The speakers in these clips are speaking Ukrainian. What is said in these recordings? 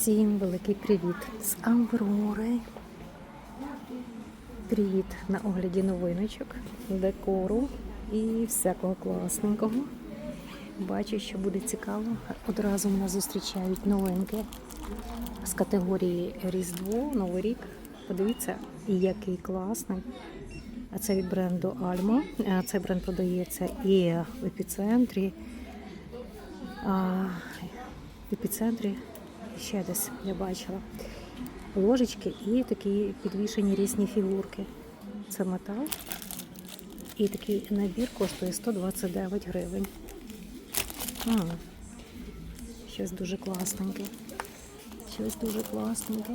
Всім великий привіт з Аврори. Привіт на огляді новиночок, декору і всякого класненького. Бачу, що буде цікаво. Одразу мене зустрічають новинки з категорії Різдво, Новий рік. Подивіться, який класний. А це від бренду. Е, Цей бренд продається і в епіцентрі. В епіцентрі ще десь я бачила ложечки і такі підвішені різні фігурки. Це метал. І такий набір коштує 129 гривень. М, Щось дуже класненьке. Щось дуже класненьке.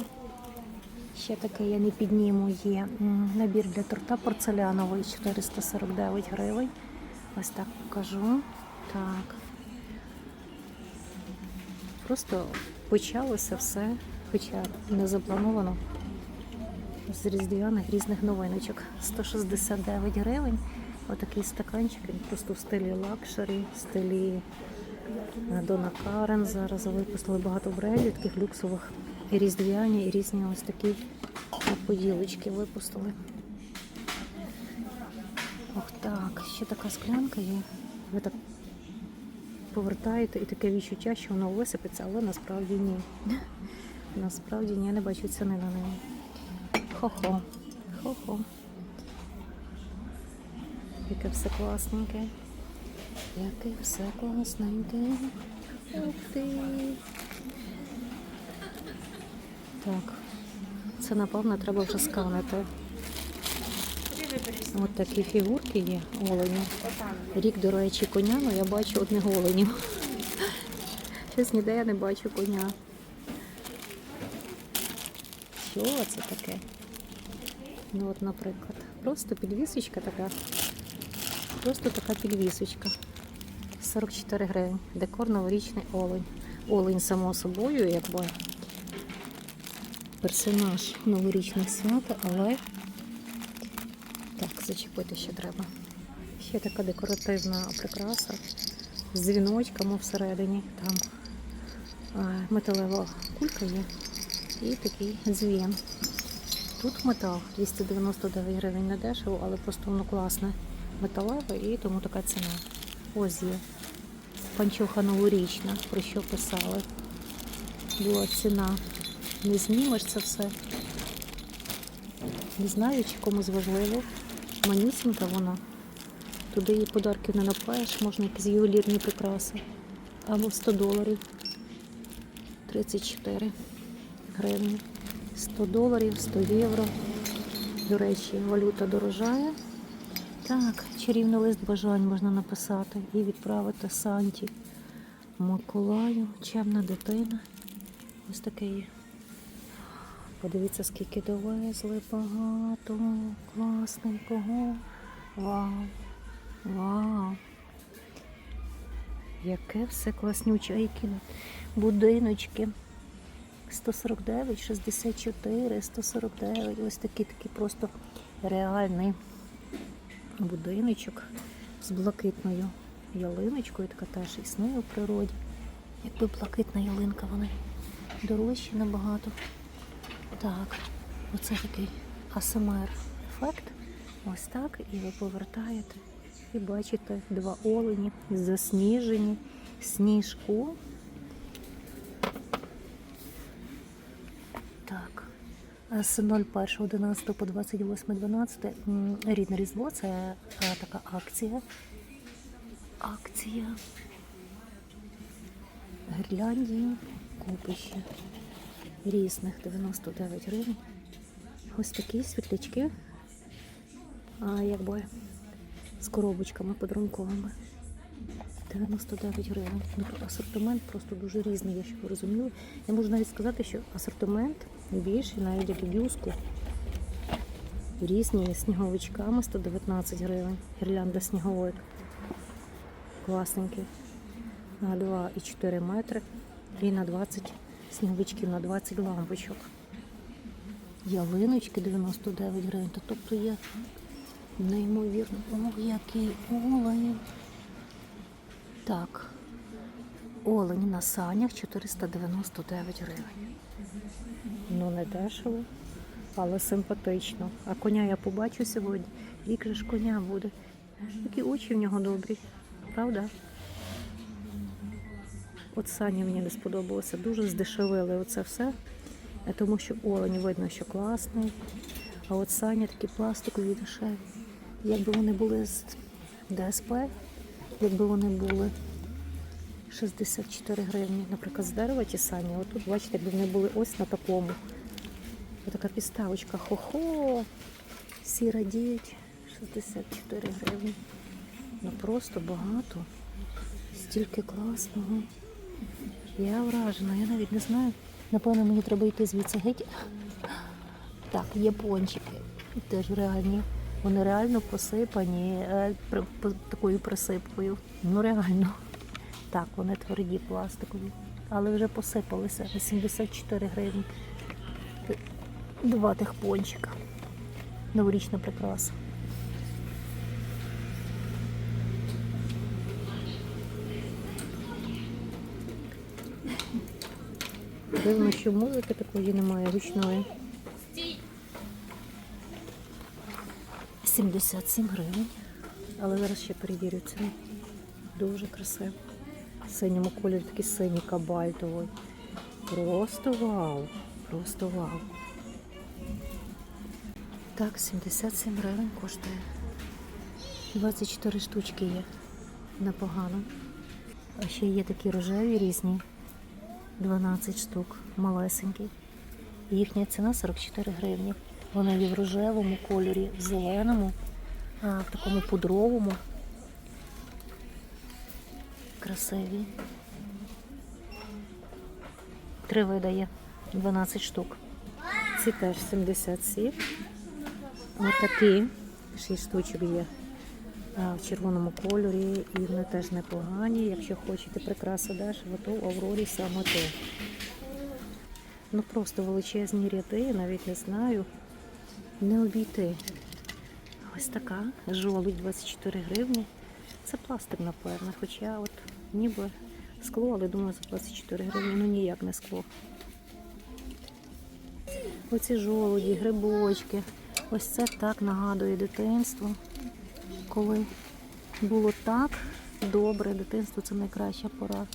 Ще таке я не підніму є. Набір для торта порцеляновий 449 гривень. Ось так покажу. Так. Просто почалося все, хоча не заплановано з різдвяних різних новиночок. 169 гривень. Отакий стаканчик, він просто в стилі лакшері, в стилі е, Дона Карен. Зараз випустили багато брендів, таких люксових і різдвяні, і різні ось такі поділочки випустили. Ох так, ще така склянка є. Ви так повертаєте і таке відчуття, що воно висипеться, але насправді ні. Насправді ні, я не бачу ціни на неї. Хо-хо. Хо-хо. Яке все класненьке. Яке все класненьке. Ух ти. Так. Це напевно треба вже сканити. От такі фігурки є олені. Рік, до речі, коня, але я бачу одних оленів. Щось ніде я не бачу коня. Що це таке? Ну от, наприклад, просто підвісочка така. Просто така підвісочка. 44 гривень. Декор новорічний олень. Олень, само собою, якби персонаж новорічних свят, але зачепити ще треба. Ще така декоративна прикраса з дзвіночками всередині. Там е, металева кулька є і такий дзвін. Тут метал 299 гривень не дешево, але просто воно класне металеве і тому така ціна. Ось є. Панчоха новорічна, про що писали. Була ціна. Не знімеш це все. Не знаю, чи комусь важливо. Манюсінька вона. Туди її подарків не напаєш, можна якісь ювелірні прикраси. Або 100 доларів. 34 гривні. 100 доларів, 100 євро. До речі, валюта дорожає. Так, чарівний лист бажань можна написати і відправити Санті Миколаю, чемна дитина. Ось таке є. Подивіться, скільки довезли багато класненького. Вау! Вау! Яке все класнюче, які будиночки. 149, 64, 149. Ось такий такий просто реальний будиночок з блакитною ялиночкою. Така теж існує в природі. Якби блакитна ялинка, вони дорожчі набагато. Так, оце такий АСМР ефект. Ось так. І ви повертаєте і бачите два олені засніжені, сніжку. Так. З 01.11 по 28.12 рідне різдво це е, така акція. Акція. Гірляндії, купищі різних 99 гривень. Ось такі світлячки, а, якби з коробочками подарунковими. 99 гривень. Ну, асортимент просто дуже різний, я щоб ви розуміли. Я можу навіть сказати, що асортимент більший, навіть як і блюзку. Різні сніговичками 119 гривень. Гірлянда сніговик. Класненький. На 2,4 метри і на 20 сніговичків, на 20 лампочок. Ялиночки 99 гривень. Та тобто є неймовірно. Ох, який олень. Так. Олень на санях 499 гривень. Ну, не дешево, але симпатично. А коня я побачу сьогодні. Вік же ж коня буде. Які очі в нього добрі, правда? От сані мені не сподобалося. Дуже здешевили оце все. Е, Тому що олень видно, що класний. А от сані такі пластикові дешеві. Якби вони були з ДСП, якби вони були 64 гривні, наприклад, з дерева ті сані. От тут, бачите, якби вони були ось на такому. Ось така підставочка. Хо-хо! Всі радіють. 64 гривні. Ну просто багато. Стільки класного. Я вражена, я навіть не знаю. Напевно, мені треба йти звідси геть. Так, є пончики. Теж реальні. Вони реально посипані е, такою присипкою. Ну реально. Так, вони тверді пластикові. Але вже посипалися. 84 гривні. Два тих пончика. Новорічна прикраса. Дивно, що музики такої немає гучної. 77 гривень. Але зараз ще перевірю ціну. Дуже красиво. В синьому кольорі такий синій кабальтовий. Просто вау! Просто вау. Так, 77 гривень коштує. 24 штучки є. Непогано. А ще є такі рожеві різні. 12 штук, малесенькі. Їхня ціна 44 гривні. Вони є в рожевому кольорі, в зеленому, в такому пудровому. Красиві. Три вида є, 12 штук. Ці теж 77. Ось такі 6 штучок є в червоному кольорі, і вони теж непогані. Якщо хочете прикраси дешево, то в Аврорі саме то. Ну просто величезні ряди, навіть не знаю. Не обійти. Ось така жолудь 24 гривні. Це пластик, напевно. Хоча от ніби скло, але думаю, за 24 гривні. Ну ніяк не скло. Оці жолуді, грибочки. Ось це так нагадує дитинство. Коли було так добре, дитинство це найкраща пора.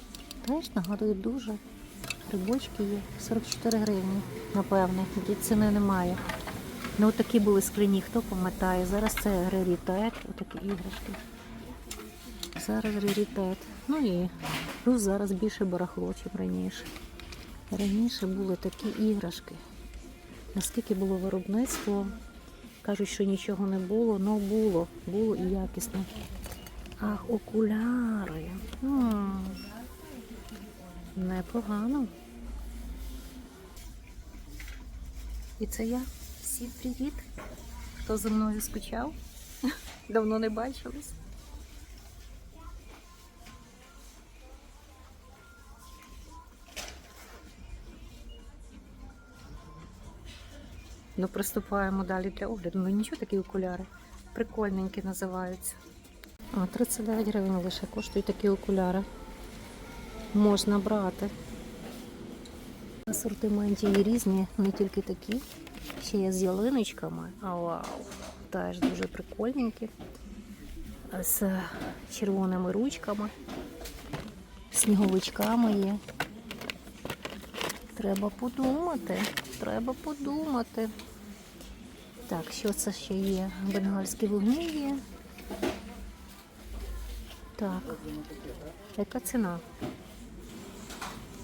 Теж нагадує дуже. Грибочки є. 44 гривні, напевне. Від ціни немає. Ну, такі були скляні, хто пам'ятає. Зараз це раритет, отакі іграшки. Зараз раритет. Ну і плюс зараз більше барахло, ніж раніше. Раніше були такі іграшки. Наскільки було виробництво, кажуть, що нічого не було, але було, було і якісно. Ах, окуляри. М, Непогано. І це я. Всім привіт. Хто за мною скучав? Давно не бачились. Ну, приступаємо далі для огляду. Ну нічого такі окуляри. Прикольненькі називаються. А, 39 гривень лише коштують такі окуляри. Можна брати. Асортименті є різні, не тільки такі. Ще є з ялиночками. А вау! Теж дуже прикольненькі. З червоними ручками, сніговичками є. Треба подумати. Треба подумати. Так, що це ще є? Бенгальські вогні є. Так. Яка ціна?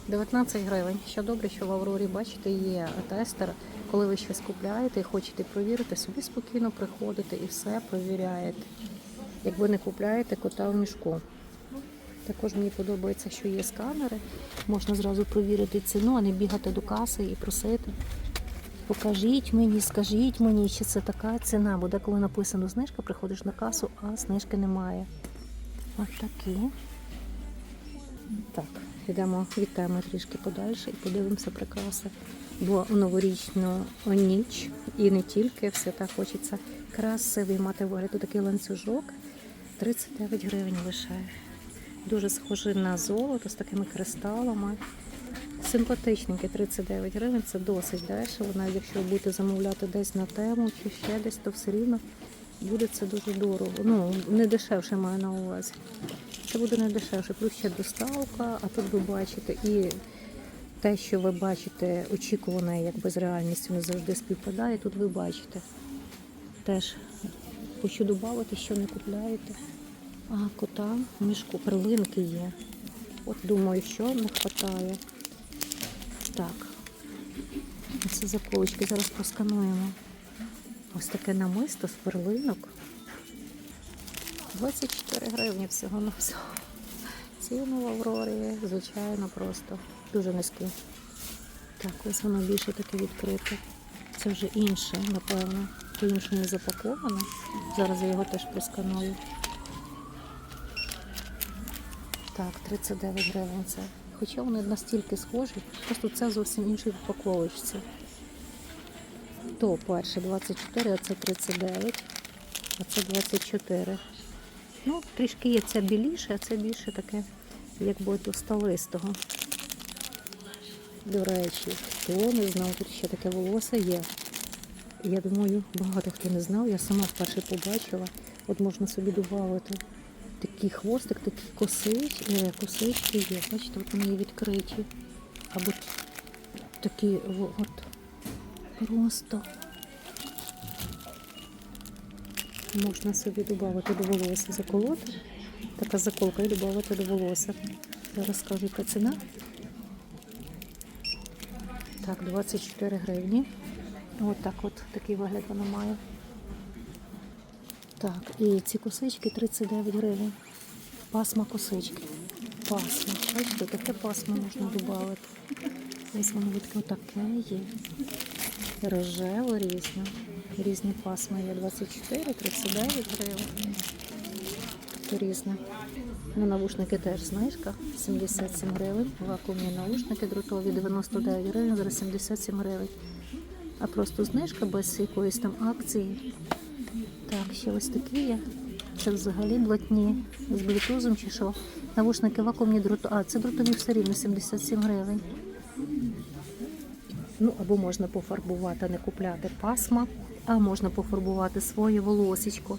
19 гривень. Що добре, що в Аврорі, бачите, є тестер. Коли ви щось купляєте і хочете провірити, собі спокійно приходите і все провіряєте. Як ви не купляєте кота в мішку. Також мені подобається, що є сканери. Можна зразу провірити ціну, а не бігати до каси і просити. Покажіть мені, скажіть мені, чи це така ціна. Бо деколи написано знижка, приходиш на касу, а знижки немає. Ось такі. Так, йдемо від теми трішки подальше і подивимося прикраси. Бо в новорічну ніч і не тільки все так хочеться красивий мати вигляд. Тут такий ланцюжок 39 гривень лише. Дуже схожі на золото з такими кристалами. Симпатичненькі 39 гривень, це досить дешево. Навіть якщо ви будете замовляти десь на тему чи ще десь, то все рівно буде це дуже дорого. Ну, не дешевше маю на увазі. Це буде не дешевше. Плюс ще доставка, а тут ви бачите і те, що ви бачите, очікуване якби з реальністю не завжди співпадає. Тут ви бачите. Теж хочу додати, що не купляєте. А кота мішку перлинки є. От думаю, що не вистачає. Так. Це заколочки. Зараз проскануємо. Ось таке намисто з перлинок. 24 гривні всього на всього. Ціни в Аврорі, звичайно, просто дуже низькі. Так, ось воно більше таке відкрите. Це вже інше, напевно. По-іншому запаковане. Зараз я його теж просканую. Так, 39 гривень це. Хоча вони настільки схожі, просто це зовсім інший упаковочці. То перше 24, а це 39, а це 24. Ну, трішки є це біліше, а це більше таке, якби товстолистого. До речі, хто не знав, тут ще таке волосся є. Я думаю, багато хто не знав, я сама вперше побачила. От можна собі додати такий хвостик, такі косич, е, косички є. Бачите, от вони відкриті. Або такі от просто можна собі додати до волосся, заколоти. Така заколка і додати до волосся. Зараз скажу, яка ціна. Так, 24 гривні. От так от такий вигляд вона має. Так, і ці косички 39 гривень. Пасма косички. Пасма. Бачите, таке пасмо можна додати. Ось воно таке є. Рожево різне. Різні пасми є 24, 39 гривень. Тобто різне. Ну, навушники теж знижка 77 гривень. Вакуумні наушники друтові 99 гривень, зараз 77 гривень. А просто знижка без якоїсь там акції. Так, ще ось такі є. Це взагалі блатні з блютузом чи що. Навушники вакуумні дротові. А, це дротові все рівно 77 гривень. Ну, або можна пофарбувати, не купляти пасма, а можна пофарбувати своє волосечко.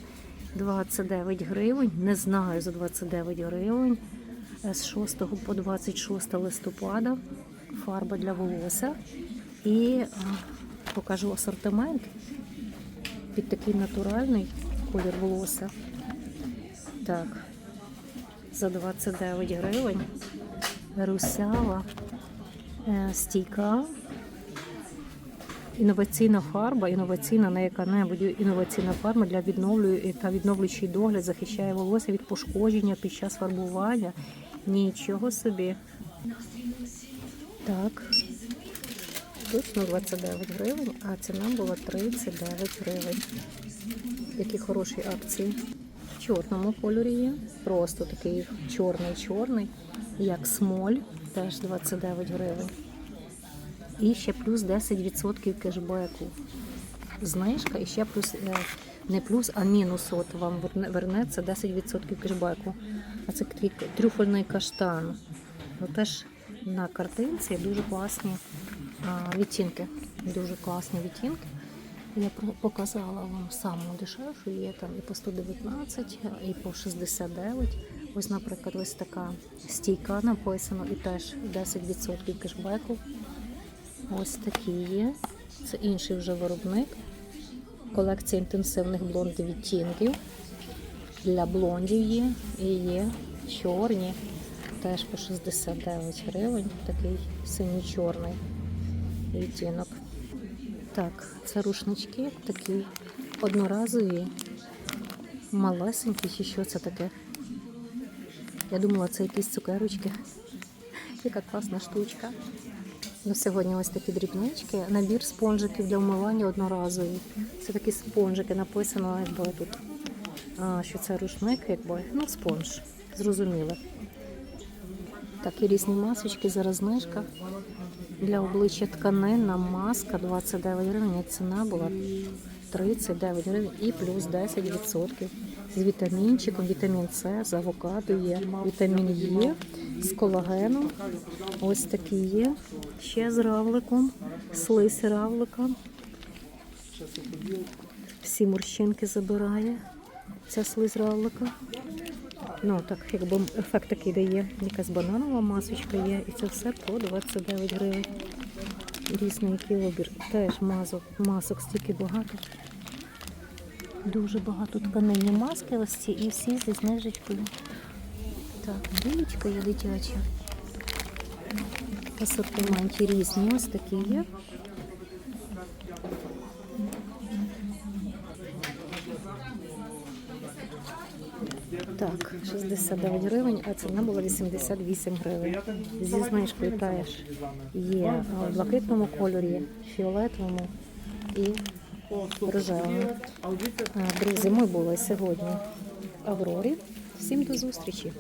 29 гривень. Не знаю за 29 гривень. Е, З 6 по 26 листопада фарба для волосся. І а, покажу асортимент під такий натуральний колір волосся. Так, за 29 гривень русява е, стійка. Інноваційна фарба, інноваційна не яка-небудь інноваційна фарба для відновлює та відновлюючий догляд захищає волосся від пошкодження під час фарбування. Нічого собі. Так. Точно 29 гривень, а ціна була 39 гривень. Які хороші акції. Чорному кольорі є. Просто такий чорний-чорний, як смоль, теж 29 гривень. І ще плюс 10% кешбеку. Знижка і ще плюс е, не плюс, а мінус от вам вернеться 10% кешбеку. А це такий трюфельний каштан. Ну, теж на картинці дуже класні відтінки. Дуже класні відтінки. Я показала вам саму дешевшу, є там і по 119, і по 69. Ось, наприклад, ось така стійка написано, і теж 10% кешбеку. Ось такі є. Це інший вже виробник. Колекція інтенсивних блондів відтінків. Для блондів є і є чорні. Теж по 69 гривень. Такий синій-чорний відтінок. Так, це рушнички такі одноразові, малесенькі, чи що це таке? Я думала, це якісь цукерочки. Яка класна штучка. Ну, сьогодні ось такі дрібнички. Набір спонжиків для вмивання одноразові. Це такі спонжики, написано, якби тут, а, що це рушник, якби, ну, спонж. Зрозуміло. Так, і різні масочки, зараз знижка. Для обличчя тканинна маска 29 гривень, ціна була 39 гривень і плюс 10% з вітамінчиком, вітамін С, з авокадо є, вітамін Е, з колагеном. Ось такі є. Ще з равликом, слизь равлика. Всі морщинки забирає. Ця слизь равлика. Ну, так, якби ефект такий дає. Якась бананова масочка є, і це все по 29 гривень. Різний який обір. Теж мазок, масок стільки багато. Дуже багато тканинні маски ось ці і всі зі знижечкою. Так, дівчинка є дитяча. Асортименті різні ось такі є. Так, 69 гривень, а ціна була 88 гривень. Зі знижкою теж є в блакитному кольорі, фіолетовому і рожевому. Друзі, ми були сьогодні в Аврорі. Всім до зустрічі!